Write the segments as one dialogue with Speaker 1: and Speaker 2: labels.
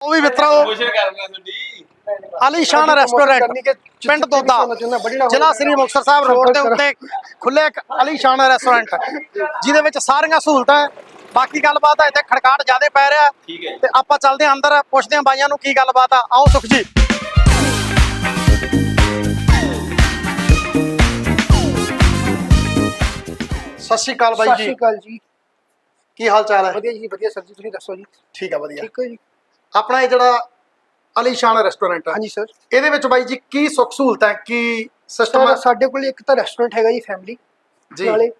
Speaker 1: ਉਹ ਵੀ ਮਿੱਤਰੋ।
Speaker 2: ਕੋਸ਼ਿਸ਼ ਕਰਨਾ ਤੁਹਾਡੀ।
Speaker 1: ਆਲੀਸ਼ਾਨ ਰੈਸਟੋਰੈਂਟ ਪਿੰਡ ਦੋਦਾ ਜ਼ਿਲ੍ਹਾ ਸ੍ਰੀ ਮੁਕਤਸਰ ਸਾਹਿਬ ਰੋਡ ਦੇ ਉੱਤੇ ਖੁੱਲੇ ਇੱਕ ਆਲੀਸ਼ਾਨ ਰੈਸਟੋਰੈਂਟ ਜਿਹਦੇ ਵਿੱਚ ਸਾਰੀਆਂ ਸਹੂਲਤਾਂ ਹੈ। ਬਾਕੀ ਗੱਲਬਾਤ ਹੈ ਇੱਥੇ ਖੜਕਾਟ ਜ਼ਿਆਦੇ ਪੈ ਰਿਹਾ ਤੇ ਆਪਾਂ ਚੱਲਦੇ ਹਾਂ ਅੰਦਰ। ਪੁੱਛਦੇ ਹਾਂ ਬਾਈਆਂ ਨੂੰ ਕੀ ਗੱਲਬਾਤ ਆ। ਆਓ ਸੁਖ ਜੀ। ਸਤਿ ਸ਼੍ਰੀ ਅਕਾਲ ਬਾਈ
Speaker 3: ਸਤਿ
Speaker 1: ਜੀ
Speaker 3: ਸ਼੍ਰੀ ਅਕਾਲ ਜੀ।
Speaker 1: ਕੀ ਹਾਲ ਚਾਲ ਹੈ?
Speaker 3: ਵਧੀਆ ਜੀ ਵਧੀਆ। ਸਰ ਜੀ ਤੁਸੀਂ ਦੱਸੋ ਜੀ।
Speaker 1: ਠੀਕ ਹੈ ਵਧੀਆ।
Speaker 3: ਠੀਕ ਹੈ ਜੀ?
Speaker 1: ਆਪਣਾ ਇਹ ਜਿਹੜਾ ਆਲੀਸ਼ਾਨ ਰੈਸਟੋਰੈਂਟ ਆ।
Speaker 3: ਹਾਂਜੀ ਸਰ।
Speaker 1: ਇਹਦੇ ਵਿੱਚ ਬਾਈ ਜੀ ਕੀ ਸੁੱਖ ਸਹੂਲਤਾਂ ਕੀ ਸਿਸਟਮ
Speaker 3: ਸਰ ਸਾਡੇ ਕੋਲ ਇੱਕ ਤਾਂ ਰੈਸਟੋਰੈਂਟ ਹੈਗਾ ਜੀ ਫੈਮਿਲੀ
Speaker 1: ਜੀ।
Speaker 3: ਨਾਲੇ।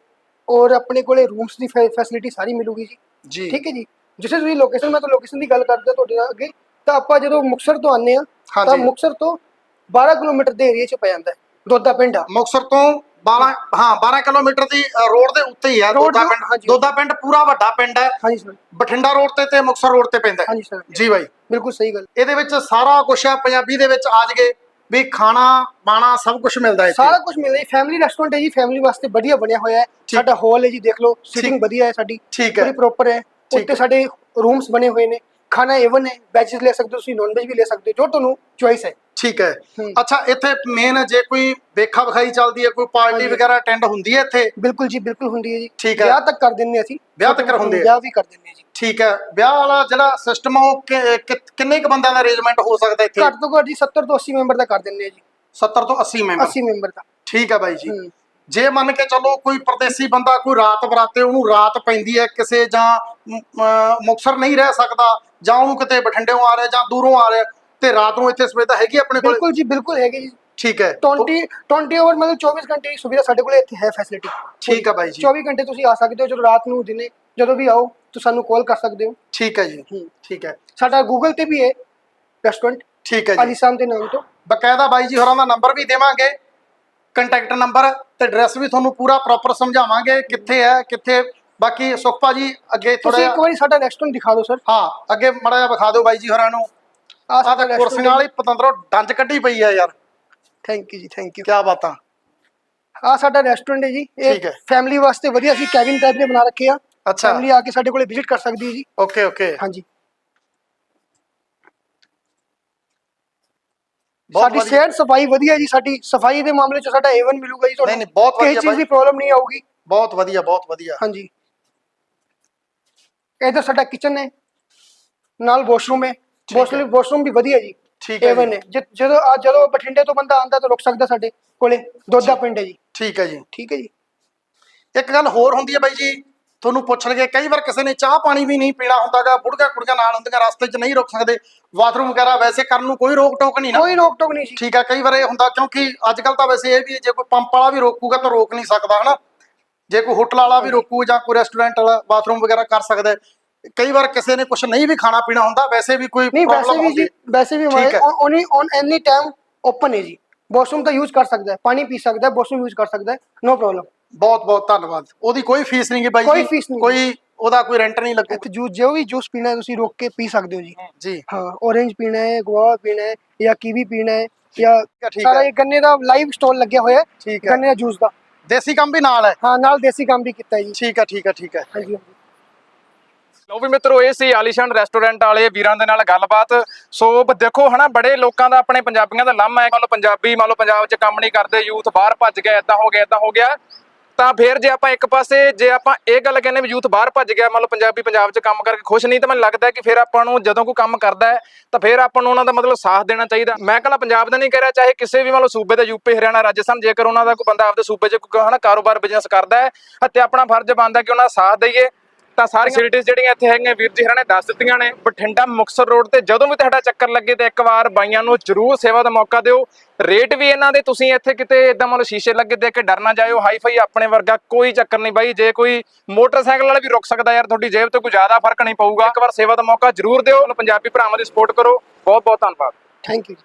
Speaker 3: ਔਰ ਆਪਣੇ ਕੋਲੇ ਰੂਮਸ ਦੀ ਫੈਸਿਲਿਟੀ ਸਾਰੀ ਮਿਲੂਗੀ ਜੀ।
Speaker 1: ਜੀ।
Speaker 3: ਠੀਕ ਹੈ ਜੀ। ਜਿਸੇ ਤੁਸੀਂ ਲੋਕੇਸ਼ਨ ਮੈਂ ਤਾਂ ਲੋਕੇਸ਼ਨ ਦੀ ਗੱਲ ਕਰਦਾ ਤੁਹਾਡੇ ਨਾਲ ਅੱਗੇ। ਤਾਂ ਆਪਾਂ ਜਦੋਂ ਮੁਕਸਰ ਤੋਂ ਆਨੇ ਆ ਤਾਂ ਮੁਕਸਰ ਤੋਂ 12 ਕਿਲੋਮੀਟਰ ਦੇ ਏਰੀਆ 'ਚ ਪੈ ਜਾਂਦਾ ਹੈ ਦੋਦਾ ਪਿੰਡ ਆ।
Speaker 1: ਮੁਕਤਸਰ ਤੋਂ 12 ਹਾਂ 12 ਕਿਲੋਮੀਟਰ ਦੀ ਰੋਡ ਦੇ ਉੱਤੇ ਹੀ ਹੈ ਦੋਦਾ ਪਿੰਡ। ਦੋਦਾ ਪਿੰਡ ਪੂਰਾ ਵੱਡਾ ਪਿੰਡ ਹੈ।
Speaker 3: ਹਾਂਜੀ ਸਰ
Speaker 1: ਬਠਿੰਡਾ ਰੋਡ ਤੇ ਤੇ ਮੁਕਤਸਰ ਰੋਡ ਤੇ ਪੈਂਦਾ ਹੈ।
Speaker 3: ਹਾਂਜੀ ਸਰ
Speaker 1: ਜੀ ਬਾਈ।
Speaker 3: ਬਿਲਕੁਲ ਸਹੀ ਗੱਲ।
Speaker 1: ਇਹਦੇ ਵਿੱਚ ਸਾਰਾ ਕੁਝ ਹੈ ਪੰਜਾਬੀ ਦੇ ਵਿੱਚ ਆ ਜਗੇ ਵੀ ਖਾਣਾ ਪਾਣਾ ਸਭ ਕੁਝ ਮਿਲਦਾ ਹੈ
Speaker 3: ਸਾਰਾ ਕੁਝ ਮਿਲਦਾ ਜੀ। ਫੈਮਿਲੀ ਰੈਸਟੋਰੈਂਟ ਹੈ ਜੀ ਫੈਮਿਲੀ ਵਾਸਤੇ ਵਧੀਆ ਬਣਿਆ ਹੋਇਆ ਹੈ। ਸਾਡਾ ਹਾਲ ਹੈ ਜੀ ਦੇਖ ਲਓ ਸੀਟਿੰਗ ਵਧੀਆ ਹੈ ਸਾਡੀ।
Speaker 1: ਠੀਕ ਹੈ।
Speaker 3: ਪੂਰੀ ਪ੍ਰੋਪਰ ਹੈ। ਉੱਤੇ
Speaker 1: ਹੈ।
Speaker 3: ਸਾਡੇ ਰੂਮਸ ਬਣੇ ਹੋਏ ਨੇ। ਖਾਣਾ ਏਵਨ ਹੈ। ਵੈਜਸ ਲੈ ਸਕਦੇ ਹੋ ਤੁਸੀਂ ਨੌਨ ਵੈਜ ਵੀ ਲੈ ਸਕਦੇ ਹੋ। ਜੋ ਤੁਹਾਨੂੰ ਚੁਆਇਸ ਹੈ।
Speaker 1: ਠੀਕ ਹੈ। ਅੱਛਾ ਇੱਥੇ ਮੇਨ ਜੇ ਕੋਈ ਵੇਖਾ ਵਿਖਾਈ ਚੱਲਦੀ ਹੈ ਕੋਈ ਪਾਰਟੀ। ਵਗੈਰਾ ਅਟੈਂਡ ਹੁੰਦੀ ਹੈ ਇੱਥੇ?
Speaker 3: ਬਿਲਕੁਲ ਜੀ ਬਿਲਕੁਲ ਹੁੰਦੀ ਹੈ ਜੀ।
Speaker 1: ਠੀਕ ਹੈ।
Speaker 3: ਵਿਆਹ ਤੱਕ ਕਰ ਹਾਂ ਅਸੀਂ।
Speaker 1: ਵਿਆਹ ਤੱਕ ਹੁੰਦੇ ਆ।
Speaker 3: ਵਿਆਹ ਵੀ ਕਰ ਹਾਂ ਜੀ।
Speaker 1: ਠੀਕ ਹੈ। ਵਿਆਹ ਵਾਲਾ ਜਿਹੜਾ ਸਿਸਟਮ ਉਹ ਕਿੰਨੇ ਕ ਬੰਦਿਆਂ ਦਾ ਅਰੇਂਜਮੈਂਟ ਹੋ ਸਕਦਾ ਇੱਥੇ?
Speaker 3: ਘੱਟ ਤੋਂ ਘੱਟ ਜੀ 70 ਤੋਂ 80 ਮੈਂਬਰ ਦਾ ਕਰ ਦਿੰਦੇ ਹਾਂ ਜੀ।
Speaker 1: 70 ਤੋਂ 80 ਮੈਂਬਰ
Speaker 3: 80 ਮੈਂਬਰ ਦਾ।
Speaker 1: ਠੀਕ ਹੈ ਬਾਈ ਜੀ। ਜੇ ਮੰਨ ਕੇ ਚੱਲੋ ਕੋਈ ਪਰਦੇਸੀ ਬੰਦਾ ਕੋਈ ਰਾਤ ਬਰਾਤੇ ਉਹਨੂੰ ਰਾਤ ਪੈਂਦੀ ਹੈ ਕਿਸੇ ਜਾਂ ਮ- ਅਹ ਮੁਕਤਸਰ ਨਹੀਂ ਰਹਿ ਸਕਦਾ ਜਾਂ ਉਹਨੂੰ ਕਿਤੇ ਬਠਿੰਡਿਓਂ ਆ ਰਿਹਾ ਜਾਂ ਦੂਰੋਂ ਆ ਰਿਹਾ ਤੇ ਰਾਤ ਨੂੰ ਇੱਥੇ ਸੁਵਿਧਾ ਹੈਗੀ ਆਪਣੇ ਕੋਲ?
Speaker 3: ਬਿਲਕੁਲ ਜੀ ਬਿਲਕੁਲ ਹੈਗੇ ਜੀ।
Speaker 1: ਠੀਕ ਹੈ।
Speaker 3: 20 20 ਆਵਰ ਮਤਲਬ 24 ਘੰਟੇ ਦੀ ਸੁਵਿਧਾ ਸਾਡੇ ਕੋਲ ਇੱਥੇ ਹੈ ਫੈਸਿਲਿਟੀ
Speaker 1: ਠੀਕ ਹੈ ਬਾਈ ਜੀ।
Speaker 3: 24 ਘੰਟੇ ਤੁਸੀਂ ਆ ਸਕਦੇ ਹੋ ਜਦੋਂ ਰਾਤ ਨੂੰ ਦਿਨੇ ਜਦੋਂ ਵੀ ਆਓ ਤੁਸੀਂ ਸਾਨੂੰ ਕਾਲ ਕਰ ਸਕਦੇ ਹੋ।
Speaker 1: ਠੀਕ ਹੈ ਜੀ। ਠੀਕ ਹੈ।
Speaker 3: ਸਾਡਾ ਗੂਗਲ ਤੇ ਵੀ ਹੈ ਰੈਸਟੋਰੈਂਟ
Speaker 1: ਠੀਕ ਹੈ ਜੀ।
Speaker 3: ਆਲੀਸਾਨ ਦੇ ਨਾਮ ਤੋਂ।
Speaker 1: ਬਕਾਇਦਾ ਬਾਈ ਜੀ ਹੋਰਾਂ ਦਾ ਨੰਬਰ ਵੀ ਦੇਵਾਂਗੇ ਕੰਟੈਕਟ ਨੰਬਰ ਤੇ ਐਡਰੈਸ ਵੀ ਤੁਹਾਨੂੰ ਪੂਰਾ ਪ੍ਰੋਪਰ ਸਮਝਾਵਾਂਗੇ ਕਿੱਥੇ ਹੈ ਕਿੱਥੇ ਬਾਕੀ ਸੁਖਪਾ ਜੀ ਅੱਗੇ ਥੋੜਾ
Speaker 3: ਤੁਸੀਂ ਇੱਕ ਵਾਰੀ ਸਾਡਾ ਰੈਸਟੋਰੈਂਟ ਦਿਖਾ ਦਿਓ ਸਰ
Speaker 1: ਹਾਂ ਅੱਗੇ ਮੜਾ ਜਿਹਾ ਵਿਖਾ ਦਿਓ ਬਾਈ ਜੀ ਹੋਰਾਂ ਨੂੰ। ਆਹ ਤਾਂ ਕੁਰਸੀਆਂ ਵਾਲੀ ਪਤੰਦਰੋਂ ਡੰਜ ਕੱਢੀ ਪਈ ਆ ਯਾਰ।
Speaker 3: ਥੈਂਕ ਯੂ ਜੀ ਥੈਂਕ ਯੂ
Speaker 1: ਕੀ ਬਾਤਾਂ।
Speaker 3: ਆ ਸਾਡਾ ਰੈਸਟੋਰੈਂਟ ਹੈ ਜੀ।
Speaker 1: ਠੀਕ ਹੈ।
Speaker 3: ਫੈਮਿਲੀ ਵਾਸਤੇ ਵਧੀਆ ਅਸੀਂ ਕੈਬਿਨ ਟਾਈਪ ਦੇ ਬਣਾ ਰੱਖੇ ਆ।
Speaker 1: ਅੱਛਾ।
Speaker 3: ਫੈਮਿਲੀ ਆ ਕੇ ਸਾਡੇ ਕੋਲੇ ਵਿਜ਼ਿਟ ਕਰ ਸਕਦੀ ਹੈ ਜੀ।
Speaker 1: ਓਕੇ ਓਕੇ
Speaker 3: ਹਾਂਜੀ।
Speaker 1: ਬਹੁਤ
Speaker 3: ਸਾਡੀ
Speaker 1: ਵਧੀਆ।
Speaker 3: ਸਿਹਤ ਸਫ਼ਾਈ ਵਧੀਆ ਜੀ ਸਾਡੀ ਸਫ਼ਾਈ ਦੇ ਮਾਮਲੇ 'ਚ ਸਾਡਾ ਏਵਨ ਮਿਲੂਗਾ ਜੀ
Speaker 1: ਨਹੀਂ, ਨਹੀਂ, ਬਹੁਤ
Speaker 3: ਕਿਸੇ
Speaker 1: ਵਧੀਆ
Speaker 3: ਚੀਜ਼ ਦੀ
Speaker 1: ਬਾਈ।
Speaker 3: ਪ੍ਰੋਬਲਮ ਨਹੀਂ ਆਊਗੀ।
Speaker 1: ਬਹੁਤ ਵਧੀਆ ਬਹੁਤ ਵਧੀਆ।
Speaker 3: ਹਾਂਜੀ। ਇਧਰ ਸਾਡਾ ਕਿਚਨ ਹੈ। ਨਾਲ ਵਾਸ਼ਰੂਮ ਹੈ
Speaker 1: ਠੀਕ ਹੈ।
Speaker 3: ਵਾਸ਼ਰੂਮ ਵਾਸ਼ਰੂਮ ਵੀ ਵਧੀਆ ਜੀ।
Speaker 1: ਠੀਕ ਹੈ
Speaker 3: ਏਵਨ
Speaker 1: ਜੀ।
Speaker 3: ਹੈ ਜਦੋਂ ਆ ਜਦੋਂ ਬਠਿੰਡੇ ਤੋਂ ਬੰਦਾ ਆਂਦਾ ਤਾਂ ਰੁਕ ਸਕਦਾ ਸਾਡੇ ਕੋਲੇ। ਦੋਦਾ ਪਿੰਡ ਹੈ ਜੀ।
Speaker 1: ਠੀਕ ਹੈ ਜੀ।
Speaker 3: ਠੀਕ ਹੈ ਜੀ।
Speaker 1: ਇੱਕ ਗੱਲ ਹੋਰ ਹੁੰਦੀ ਹੈ ਬਾਈ ਜੀ ਤੁਹਾਨੂੰ ਪੁੱਛ ਲਗੇ ਕਈ ਵਾਰ ਕਿਸੇ ਨੇ ਚਾਹ ਪਾਣੀ ਵੀ ਨਹੀਂ ਪੀਣਾ ਹੁੰਦਾਗਾ ਬੁੜੀਆਂ ਕੁੜੀਆਂ ਨਾਲ ਹੁੰਦੀਆਂ ਰਸਤੇ 'ਚ ਨਹੀਂ ਰੁਕ ਸਕਦੇ। ਬਾਥਰੂਮ ਵਗੈਰਾ ਵੈਸੇ ਕਰਨ ਨੂੰ ਕੋਈ ਰੋਕ ਟੋਕ ਨਹੀਂ ਨਾ।
Speaker 3: ਕੋਈ ਰੋਕ ਟੋਕ ਨਹੀਂ ਜੀ।
Speaker 1: ਠੀਕ ਹੈ ਕਈ ਵਾਰ ਇਹ ਹੁੰਦਾ ਕਿਉਂਕਿ ਅੱਜ ਕੱਲ ਤਾਂ ਵੈਸੇ ਇਹ ਵੀ ਜੇ ਕੋਈ ਪੰਪ ਵਾਲਾ ਵੀ ਰੋਕੂਗਾ ਤਾਂ ਰੋਕ ਨਹੀਂ ਸਕਦਾ ਹਨਾ? ਜੇ ਕੋਈ ਹੋਟਲ ਵਾਲਾ ਵੀ ਰੋਕੂ ਜਾਂ ਕੋਈ ਰੈਸਟੋਰੈਂਟ ਵਾਲਾ ਬਾਥਰੂਮ ਵਗੈਰਾ ਕਰ ਸਕਦਾ। ਕਈ ਵਾਰ ਕਿਸੇ ਨੇ ਕੁਝ ਨਹੀਂ ਵੀ ਖਾਣਾ ਪੀਣਾ ਹੁੰਦਾ ਵੈਸੇ ਵੀ ਕੋਈ
Speaker 3: ਨਹੀਂ ਵੈਸੇ ਵੀ ਜੀ ਵੈਸੇ ਵੀ ਮੈਂ only on any time open ਹੈ ਜੀ। ਵਾਸ਼ਰੂਮ ਤਾਂ ਯੂਜ਼ ਕਰ ਸਕਦਾ ਹੈ ਪਾਣੀ ਪੀ ਸਕਦਾ ਹੈ ਵਾਸ਼ਰੂਮ ਯੂਜ਼ ਕਰ ਸਕਦਾ ਹੈ ਨੋ ਪ੍ਰੋਬਲਮ
Speaker 1: ਬਹੁਤ ਬਹੁਤ ਧੰਨਵਾਦ। ਉਹਦੀ ਕੋਈ ਫੀਸ ਨਹੀਂ ਹੈ ਬਾਈ
Speaker 3: ਕੋਈ
Speaker 1: ਕੋਈ ਉਹਦਾ ਕੋਈ ਰੈਂਟ ਨਹੀਂ ਲੱਗੂ।
Speaker 3: ਤੇ ਜੂਸ ਜੋ ਵੀ ਜੂਸ ਪੀਣਾ ਤੁਸੀਂ ਰੋਕ ਕੇ ਪੀ ਸਕਦੇ ਹੋ ਜੀ।
Speaker 1: ਜੀ।
Speaker 3: ਹਾਂ ਔਰੇਂਜ ਪੀਣਾ ਹੈ ਗਵਾਵਾ ਪੀਣਾ ਹੈ ਜਾਂ ਕੀਵੀ ਪੀਣਾ
Speaker 1: ਹੈ ਜਾਂ
Speaker 3: ਸਾਰਾ ਇਹ ਗੰਨੇ ਦਾ ਲਾਈਵ ਸਟਾਲ ਲੱਗਿਆ ਹੋਇਆ ਹੈ ਗੰਨੇ ਦਾ ਜੂਸ ਦਾ।
Speaker 1: ਦੇਸੀ ਕੰਮ ਵੀ ਨਾਲ ਹੈ।
Speaker 3: ਹਾਂ ਨਾਲ ਦੇਸੀ ਕੰਮ ਵੀ ਕੀਤਾ ਜੀ।
Speaker 1: ਠੀਕ ਹੈ ਠੀਕ ਹੈ ਠੀਕ ਹੈ।
Speaker 3: ਹਾਂਜੀ।
Speaker 2: ਲਓ ਵੀ ਮਿੱਤਰੋ, ਇਹ ਸੀ ਆਲੀਸ਼ਾਨ ਰੈਸਟੋਰੈਂਟ ਵਾਲੇ ਵੀਰਾਂ ਦੇ ਨਾਲ ਗੱਲਬਾਤ। ਸੋ ਬ- ਦੇਖੋ ਹਨਾ, ਬੜੇ ਲੋਕਾਂ ਦਾ ਆਪਣੇ ਪੰਜਾਬੀਆਂ ਦਾ ਲਾਮਾ ਹੈ। ਮੰਨ ਲਓ ਪੰਜਾਬੀ, ਮੰਨ ਲਓ ਪੰਜਾਬ 'ਚ ਕੰਮ ਨਹੀਂ ਕਰਦੇ ਯੂਥ ਬਾਹਰ ਭੱਜ ਗਿਆ ਇਦਾਂ ਹੋ ਗਿਆ ਇਦਾਂ ਹੋ ਗਿਆ। ਤਾਂ ਫਿਰ ਜੇ ਆਪਾਂ ਇੱਕ ਪਾਸੇ, ਜੇ ਆਪਾਂ ਇਹ ਗੱਲ ਕਹਿੰਦੇ ਵੀ ਯੂਥ ਬਾਹਰ ਭੱਜ ਗਿਆ, ਮੰਨ ਲਓ ਪੰਜਾਬੀ ਪੰਜਾਬ 'ਚ ਕੰਮ ਕਰਕੇ ਖੁਸ਼ ਨਹੀਂ, ਤਾਂ ਮੈਨੂੰ ਲੱਗਦਾ ਕਿ ਫਿਰ ਆਪਾਂ ਨੂੰ ਜਦੋਂ ਕੋਈ ਕੰਮ ਕਰਦਾ ਤਾਂ ਫਿਰ ਆਪਾਂ ਨੂੰ ਉਹਨਾਂ ਦਾ ਮਤਲਬ ਸਾਥ ਦੇਣਾ ਚਾਹੀਦਾ। ਮੈਂ ਕਹਿੰਦਾ ਪੰਜਾਬ ਦਾ ਨਹੀਂ ਕਹਿ ਰਿਹਾ, ਚਾਹੇ ਕਿਸੇ ਵੀ ਮੰਨ ਲਓ ਸੂਬੇ ਦਾ ਯੂਪੀ ਹਰਿਆਣਾ, ਰਾਜਸਥਾਨ, ਜੇਕਰ ਉਹਨਾਂ ਦਾ ਕੋਈ ਬੰਦਾ ਆਪਦੇ ਸੂਬੇ 'ਚ ਕੋਈ ਹਨਾ ਕਾਰੋਬਾਰ ਬਿਜ਼ਨਸ ਕਰਦਾ ਹੈ ਤੇ ਆਪਣਾ ਫਰਜ਼ ਬਣਦਾ ਕਿ ਉਹਨਾਂ ਦਾ ਸਾਥ ਦਈਏ। ਤਾਂ ਸਾਰੀਆਂ ਫੈਸਿਲਿਟੀਆਂ ਜਿਹੜੀਆਂ ਇੱਥੇ ਹੈਗੀਆਂ ਵੀਰ ਜੀ ਹਰਾਂ ਨੇ ਦੱਸ ਦਿੱਤੀਆਂ ਨੇ। ਬਠਿੰਡਾ ਮੁਕਤਸਰ ਰੋਡ ਤੇ ਜਦੋਂ ਵੀ ਤੁਹਾਡਾ ਚੱਕਰ ਲੱਗੇ ਤੇ ਇੱਕ ਵਾਰ ਬਾਈਆਂ ਨੂੰ ਜਰੂਰ ਸੇਵਾ ਦਾ ਮੌਕਾ ਦਿਓ। ਰੇਟ ਵੀ ਇਹਨਾਂ ਦੇ ਤੁਸੀਂ ਇੱਥੇ ਕਿਤੇ ਇਦਾਂ ਮਤਲਬ ਸ਼ੀਸ਼ੇ ਲੱਗੇ ਦੇਖ ਕੇ ਡਰ ਨਾ ਜਾਇਓ। ਹਾਈ ਫਾਈ ਆਪਣੇ ਵਰਗਾ ਕੋਈ ਚੱਕਰ ਨਹੀਂ ਬਾਈ। ਜੇ ਕੋਈ ਮੋਟਰਸਾਈਕਲ ਵਾਲਾ ਵੀ ਰੁਕ ਸਕਦਾ ਯਾਰ ਤੁਹਾਡੀ ਜੇਬ ਤੇ ਕੋਈ ਜ਼ਿਆਦਾ ਫ਼ਰਕ ਨਹੀਂ ਪਊਗਾ। ਇੱਕ ਵਾਰ ਸੇਵਾ ਦਾ ਮੌਕਾ ਜਰੂਰ ਦਿਓ। ਪੰਜਾਬੀ ਭਰਾਵਾਂ ਦੀ ਸਪੋਰਟ ਕਰੋ। ਬਹੁਤ ਬਹੁਤ ਧੰਨਵਾਦ।
Speaker 3: Thank you